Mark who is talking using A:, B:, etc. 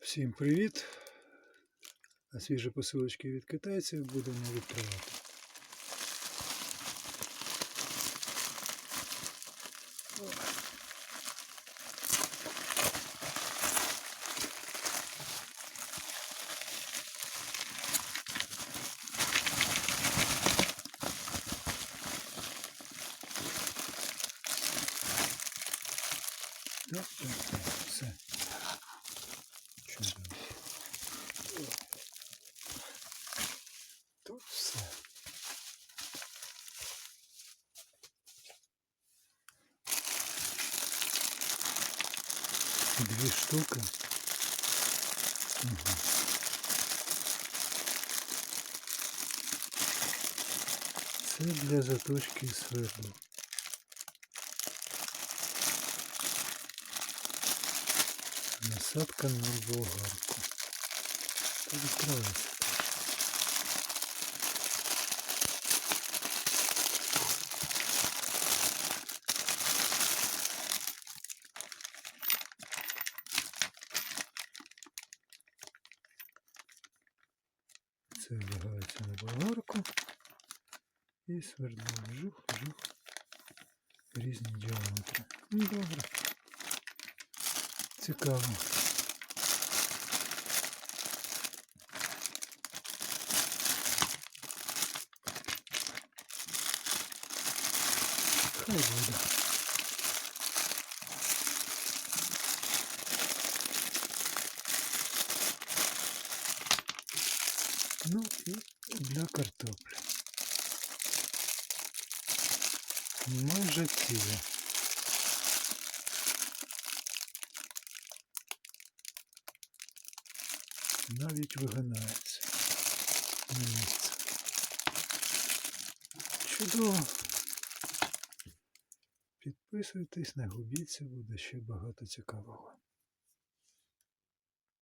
A: Всім привіт! А свіжі посилочки від китайців будемо відкривати. Так, так, так, все. Чудово. О. Тут все. Дві штуки. Угу. Це для заточки свердла. Насадка на болгарку. Та відкривається. Це влягається на болгарку і свердло. Жух, жух. Різні діаметри. Ну, Добре. Цікаво. Хай буде. Ну і для картоплі. Майже ціле. Навіть вигинається на місце. Чудово. Підписуйтесь, не губіться, буде ще багато цікавого.